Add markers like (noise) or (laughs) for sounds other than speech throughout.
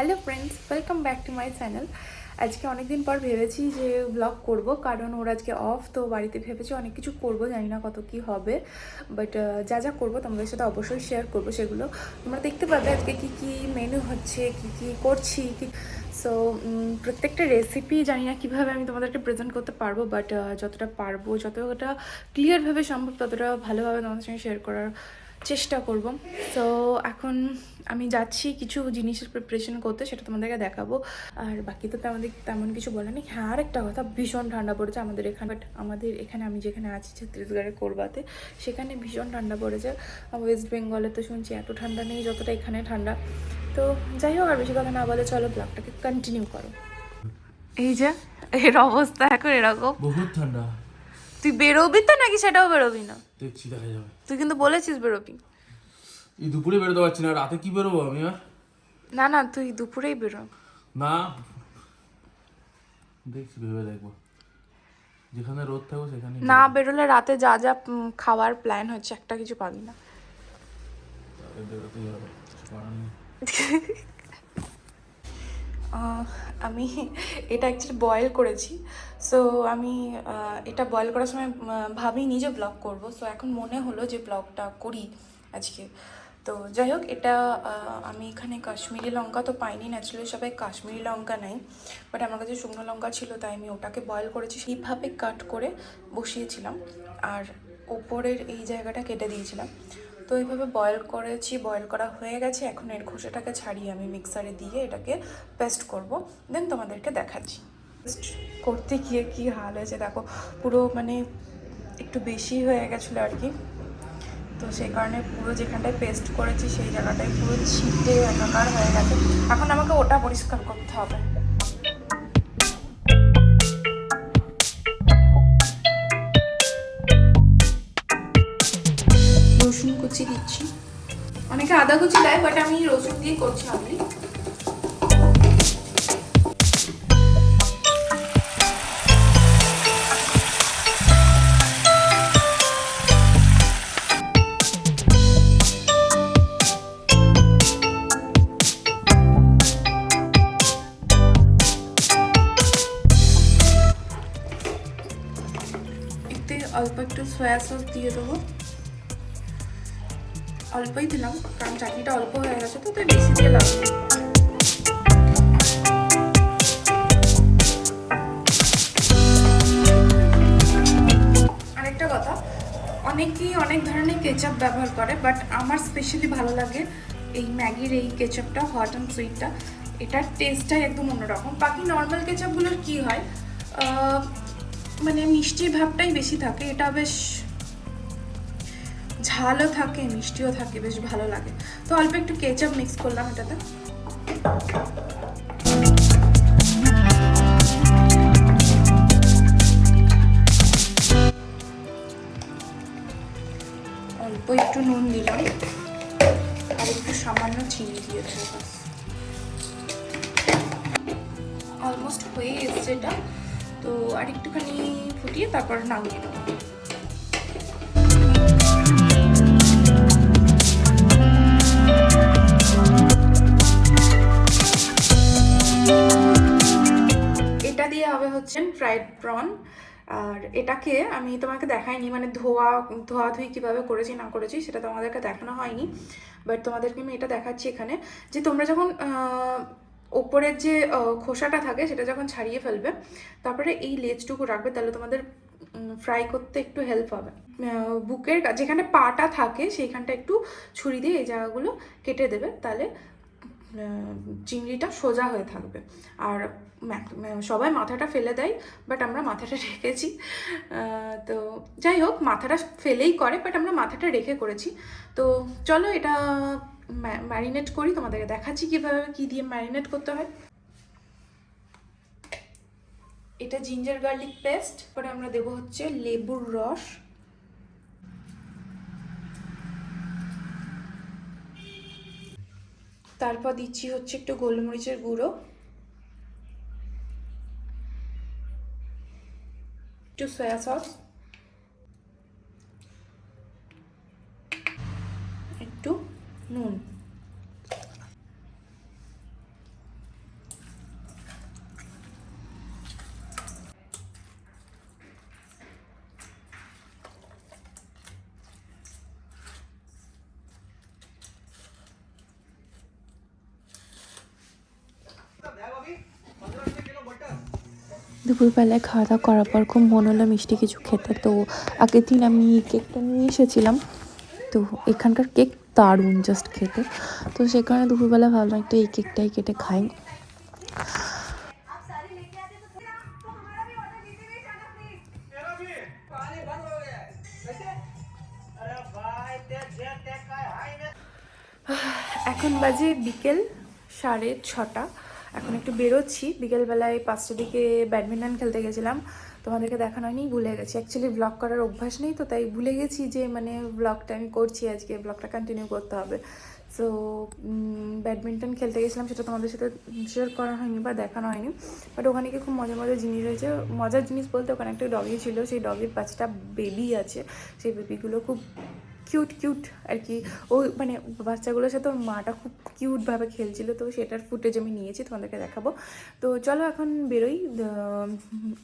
Hello friends welcome back to my channel আজকে অনেকদিন পর ভেবেছি যে ব্লগ করব, কারণ ওর আজকে অফ তো বাড়িতে ভেবেছি অনেক কিছু করব, জানি না কত কি হবে। বাট যা যা করব তোমাদের সাথে অবশ্যই শেয়ার করব সেগুলো। তোমরা দেখতে পাবে আজকে কি কি মেনু হচ্ছে, কি কি করছি, কি সো প্রত্যেকটা রেসিপি জানি না কীভাবে আমি তোমাদেরকে প্রেজেন্ট করতে পারব বাট যতটা পারব, যতটা ক্লিয়ারভাবে সম্ভব, ততটা ভালোভাবে তোমাদের সঙ্গে শেয়ার করার চেষ্টা করব। তো এখন আমি যাচ্ছি কিছু জিনিসের প্রিপারেশন করতে সেটা তোমাদেরকে দেখাবো। আর বাকি তো আমাদের তেমন কিছু বলে নেই। হ্যাঁ আর একটা কথা ভীষণ ঠান্ডা পড়েছে আমাদের এখানে বাট আমাদের এখানে আমি যেখানে আছি ছত্তিশগড়ের কোরবাতে সেখানে ভীষণ ঠান্ডা পড়েছে। ওয়েস্ট বেঙ্গলে তো শুনছি এত ঠান্ডা নেই যতটা এখানে ঠান্ডা। তো যাই হোক আর বেশি কথা না বলে চলো ব্লগটাকে কন্টিনিউ করো। এই যে এর অবস্থা এখন এরকম। বহুত ঠান্ডা। তুই বেরোবি তো নাকি সেটাও বেরোবি না? দেখছি দেখা যাবে। তুই কিন্তু বলেছিস বেরোবি। এই দুপুরে বেরোতে পারছি না রাতে কি বেরোবো আমি আর? না না তুই দুপুরেই বেরো। না। দেখছি ভেবে দেখব। যেখানে রোদ থাকব সেখানে না বেরোলে রাতে যা যা খাওয়ার প্ল্যান হচ্ছে একটা কিছু পাবি না। বেরোতেই হবে (laughs) কিছু করার নেই। আহ, আমি (laughs) এটা অ্যাকচুয়ালি বয়েল করেছি। সো আমি এটা বয়েল করার সময় ভাবিনি যে ব্লগ করব। সো এখন মনে হলো যে ব্লগটা করি আজকে। তো যাই হোক, এটা আমি এখানে কাশ্মীরি লঙ্কা তো পাইনি। ন্যাচারালি সবাই কাশ্মীরি লঙ্কা নেই বাট আমার কাছে শুকনো লঙ্কা ছিল, তাই আমি ওটাকে বয়েল করেছি। সেইভাবে কাট করে বসিয়েছিলাম। আর ওপরের এই জায়গাটা কেটে দিয়েছিলাম। তো এইভাবে বয়েল করেছি বয়েল করা হয়ে গেছে। এখন এর খোসাটাকে ছাড়িয়ে আমি মিক্সারে দিয়ে এটাকে পেস্ট করব। দেন তোমাদেরকে দেখাচ্ছি। পেস্ট করতে গিয়ে কি হাল হয়েছে দেখো, পুরো মানে একটু বেশি হয়ে গেছিল আর কি। তো সেই কারণে পুরো যেখানটায় পেস্ট করেছি, সেই জায়গাটায় পুরো ছিটে একাকার হয়ে গেছে। এখন আমাকে ওটা পরিষ্কার করতে হবে। কুচি দিচ্ছি। অনেকে আদা কুচি দেয় বাট আমি রসুন দিয়ে করছি এতে অল্প একটু সয়া সস দিয়ে দেবো। অল্পই দিলাম, কারণ চাটনিটা অল্প হয়ে গেছে তো, তাই বেশি দিয়ে লাগবে আরেকটা কথা, অনেকেই অনেক ধরনের কেচাপ ব্যবহার করে বাট আমার স্পেশালি ভালো লাগে এই ম্যাগির এই কেচাপটা হট অ্যান্ড সুইটটা এটার টেস্টটাই একদম অন্যরকম। বাকি নর্মাল কেচাপগুলোর কি হয়? মানে মিষ্টির ভাবটাই বেশি থাকে। এটা বেশ ঝালও থাকে, মিষ্টিও থাকে, বেশ ভালো লাগে। তো অল্প একটু কেচাপ মিক্স করলাম এটাতে। অল্প একটু নুন দিলাম, আর একটু সামান্য চিনি দিয়ে দেবো অলমোস্ট হয়ে এসছে এটা। তো আর একটুখানি ফুটিয়ে তারপর নামিয়ে দেবো দিয়ে হবে হচ্ছে ফ্রাইড প্রন আর এটাকে আমি তোমাকে দেখাইনি মানে ধোয়া ধোয়াধুয়ি কীভাবে করেছি, না করেছি, সেটা তোমাদেরকে দেখানো হয়নি। বাট তোমাদেরকে আমি এটা দেখাচ্ছি এখানে, যে তোমরা যখন ওপরের যে খোসাটা থাকে, সেটা যখন ছাড়িয়ে ফেলবে, তারপরে এই লেজটুকু রাখবে, তাহলে তোমাদের ফ্রাই করতে একটু হেল্প হবে। বুকের যেখানে পাটা থাকে, সেইখানটা একটু ছুরি দিয়ে এই জায়গাগুলো কেটে দেবে, তাহলে চিংড়িটা সোজা হয়ে থাকবে। আর সবাই মাথাটা ফেলে দেয় বাট আমরা মাথাটা (laughs) রেখেছি। তো যাই হোক, মাথাটা ফেলেই করে বাট আমরা মাথাটা রেখে করেছি। তো চলো এটা ম্যারিনেট করি, তোমাদেরকে দেখাচ্ছি কীভাবে কী দিয়ে ম্যারিনেট করতে হয়। এটা জিঞ্জার গার্লিক পেস্ট পরে আমরা দেবো হচ্ছে লেবুর রস। তারপর দিচ্ছি হচ্ছে একটু গোলমরিচের গুঁড়ো। একটু সয়া সস একটু নুন। দুপুরবেলায় খাওয়া দাওয়া করার পর খুব মন হলো মিষ্টি কিছু খেতে। তো আগের দিন আমি কেকটা নিয়ে এসেছিলাম। তো এখানকার কেক দারুণ জাস্ট খেতে। তো সে কারণে দুপুরবেলা ভাবলাম একটা এই কেকটাই কেটে খাই। এখন বাজে বিকেল সাড়ে ছটা। এখন একটু বেরোচ্ছি। বিকেলবেলায় পাঁচটার দিকে ব্যাডমিন্টন খেলতে গেছিলাম। তোমাদেরকে দেখানো হয়নি, ভুলে গেছি। অ্যাকচুয়ালি ব্লগ করার অভ্যাস নেই তো, তাই ভুলে গেছি যে মানে ব্লগটা আমি করছি আজকে ব্লগটা কন্টিনিউ করতে হবে। সো ব্যাডমিন্টন খেলতে গেছিলাম, সেটা তোমাদের সাথে শেয়ার করা হয়নি বা দেখানো হয়নি। বাট ওখানে গিয়ে খুব মজার মজার জিনিস রয়েছে। মজার জিনিস বলতে ওখানে একটা ডগি ছিল, সেই ডগির পাঁচটা বেবি আছে। সেই বেবিগুলো খুব কিউট কিউট আর কি ও মানে বাচ্চাগুলোর সাথে ওর মাটা খুব কিউটভাবে খেলছিল, তো সেটার ফুটেজ আমি নিয়েছি, তোমাদেরকে দেখাবো। তো চলো এখন বেরোই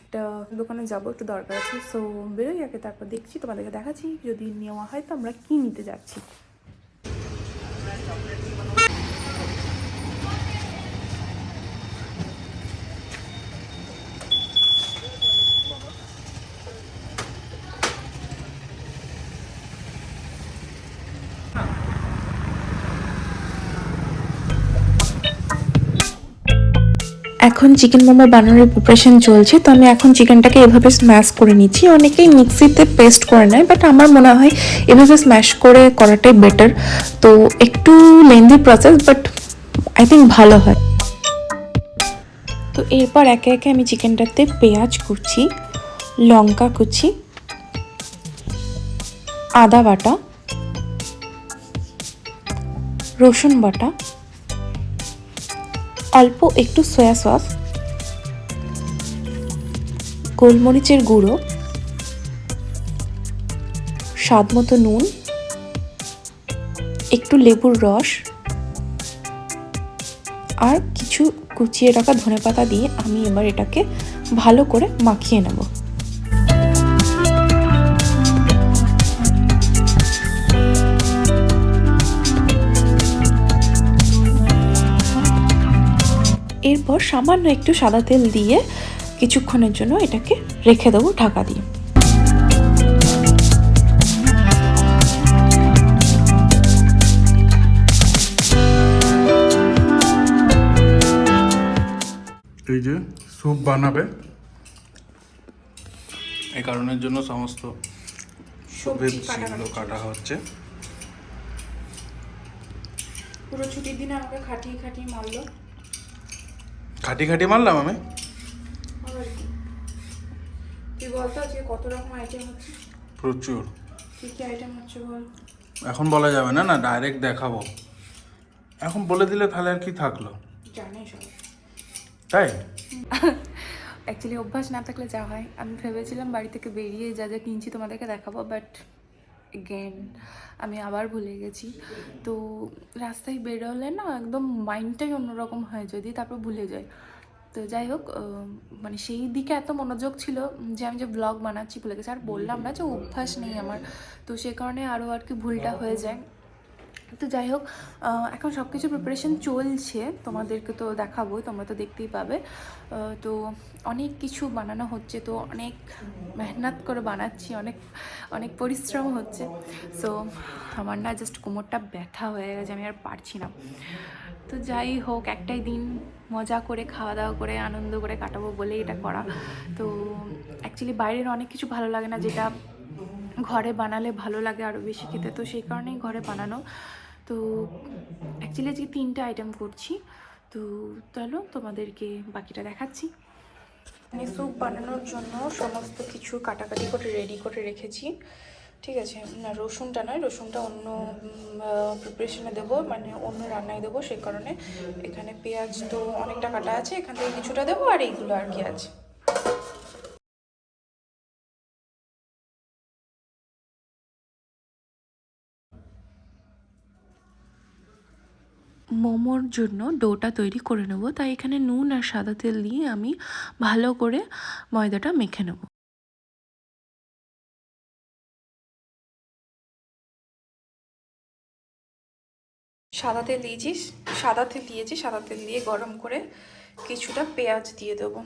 একটা দোকানে যাব, একটু দরকার আছে। সো বেরোই আগে, তারপর দেখছি, তোমাদেরকে দেখাচ্ছি। যদি নেওয়া হয়, তো আমরা কী নিতে যাচ্ছি? এখন চিকেন মোমো বানানোর প্রিপারেশন চলছে, তো আমি এখন চিকেনটাকে এভাবে স্ম্যাশ করে নিচ্ছি। অনেকেই মিক্সিতে পেস্ট করে নেয় বাট আমার মনে হয় এভাবে স্ম্যাশ করে করাটাই বেটার তো একটু lengthy process but I think ভালো হয়। তো এরপর একে একে আমি চিকেনটাতে পেঁয়াজ কুচি, লঙ্কা কুচি, আদা বাটা, রসুন বাটা অল্প একটু সয়া সস গোলমরিচের গুঁড়ো, স্বাদ মতো নুন, একটু লেবুর রস, আর কিছু কুচিয়ে রাখা ধনেপাতা দিয়ে আমি এবার এটাকে ভালো করে মাখিয়ে নেব। এরপর সামান্য একটু সাদা তেল দিয়ে কিছুক্ষণের জন্য এটাকে রেখে দেবো ঢাকা দিয়ে। এই যে স্যুপ বানাবে। এই কারণের জন্য সমস্ত কাটা হচ্ছে। পুরো ছুটির দিনে আমাকে খাটিয়ে খাটিয়ে মারলো। খাটি খাটি মারলাম আমি। কত রকম আইটেম হচ্ছে? প্রচুর। কী কী আইটেম হচ্ছে বল? এখন বলা যাবে না না ডাইরেক্ট দেখাবো। এখন বলে দিলে তাহলে আর কি থাকল? তাই? অ্যাকচুয়ালি অভ্যাস না থাকলে যা হয়। আমি ভেবেছিলাম বাড়ি থেকে বেরিয়ে যা যা কিনছি তোমাদেরকে দেখাবো বাট এগেন আমি আবার ভুলে গেছি। তো রাস্তায় বেরোলে না একদম মাইন্ডটাই অন্যরকম হয় যদি তারপর ভুলে যায়। তো যাই হোক মানে সেই দিকে এত মনোযোগ ছিল যে আমি যে ব্লগ বানাচ্ছি ভুলে গেছি। আর বললাম না যে অভ্যাস নেই আমার। তো সে কারণে আরও আর কি ভুলটা হয়ে যায়। তো যাই হোক এখন সব কিছু প্রিপারেশন চলছে, তোমাদেরকে তো দেখাবো তোমরা তো দেখতেই পাবে। তো অনেক কিছু বানানো হচ্ছে, তো অনেক মেহনত করে বানাচ্ছি, অনেক অনেক পরিশ্রম হচ্ছে। সো আমার না জাস্ট কোমরটা ব্যথা হয়ে গেছে, আমি আর পারছি না। তো যাই হোক, একটাই দিন মজা করে, খাওয়া দাওয়া করে, আনন্দ করে কাটাবো বলে এটা করা। তো অ্যাকচুয়ালি বাইরের অনেক কিছু ভালো লাগে না, যেটা ঘরে বানালে ভালো লাগে আরও বেশি খেতে, তো সেই কারণেই ঘরে বানানো। তো অ্যাকচুয়ালি আজকে তিনটে আইটেম করছি। তো চলো তোমাদেরকে বাকিটা দেখাচ্ছি। আমি স্যুপ বানানোর জন্য সমস্ত কিছু কাটাকাটি করে রেডি করে রেখেছি। ঠিক আছে? না, রসুনটা নয়, রসুনটা অন্য প্রিপারেশনে দেবো মানে অন্য রান্নায় দেবো সেই কারণে এখানে পেঁয়াজ তো অনেকটা কাটা আছে, এখান থেকে কিছুটা দেবো, আর এইগুলো আর কি আছে। মোমোর জন্য ডোটা তৈরি করে নেব। তাই এখানে নুন আর সাদা তেল দিয়ে আমি ভালো করে ময়দাটা মেখে নেব। সাদা তেল দিয়েছিস সাদা তেল দিয়েছি, সাদা তেল দিয়ে গরম করে কিছুটা পেঁয়াজ দিয়ে দেবো।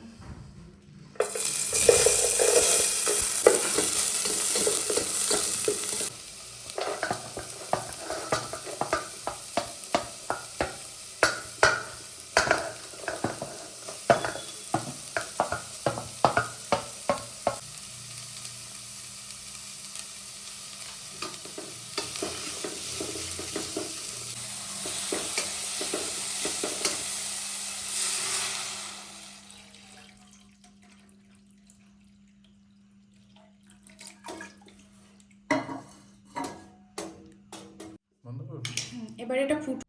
এবার এটা ফুট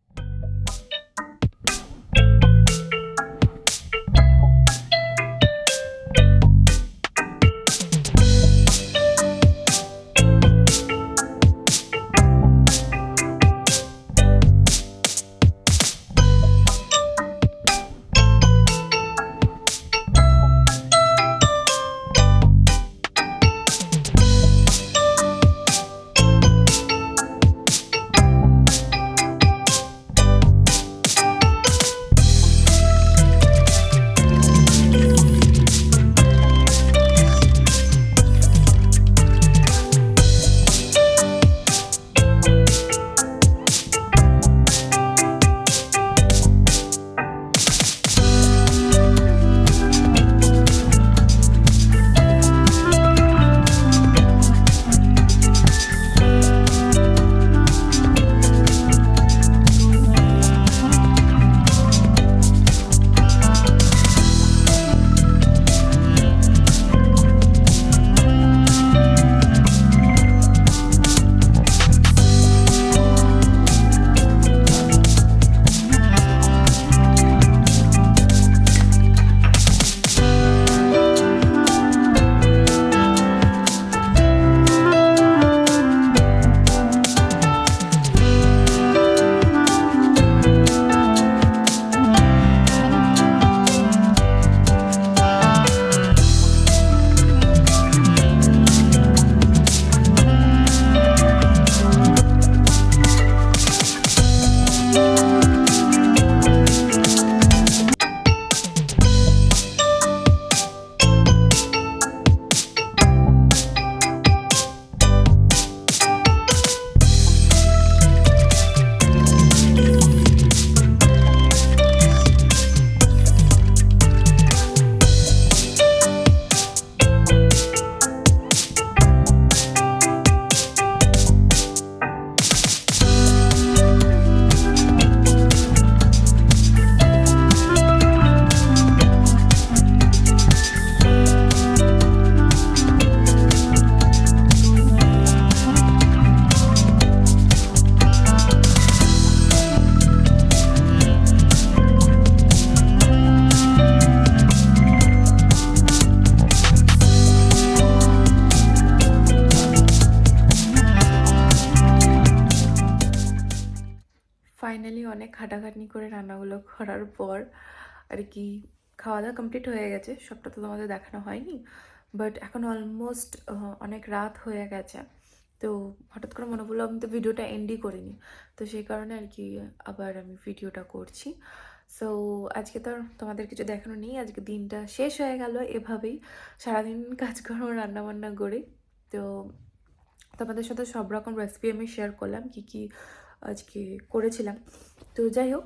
ফাইনালি অনেক খাটাখাটনি করে রান্নাগুলো করার পর আর কি খাওয়া দাওয়া কমপ্লিট হয়ে গেছে, সবটা তো তোমাদের দেখানো হয়নি বাট এখন অলমোস্ট অনেক রাত হয়ে গেছে, তো হঠাৎ করে মনে পড়ল আমি তো ভিডিওটা এন্ডই করিনি, তো সেই কারণে আর কি আবার আমি ভিডিওটা করছি। সো আজকে তো তোমাদের কিছু দেখানো নেই, আজকে দিনটা শেষ হয়ে গেল, এভাবেই সারাদিন (laughs) কাজকর্ম, রান্নাবান্না করে, তো তোমাদের সাথে সব রকম রেসিপি আমি শেয়ার করলাম, কি কি আজকে করেছিলাম। তো যাই হোক,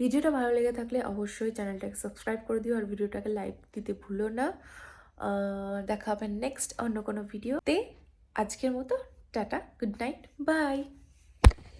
ভিডিওটা ভালো লেগে থাকলে অবশ্যই চ্যানেলটাকে সাবস্ক্রাইব করে দিও আর ভিডিওটাকে লাইক দিতে ভুলো না। দেখা হবে নেক্সট অন্য কোনো ভিডিওতে আজকের মতো, টাটা গুড নাইট বাই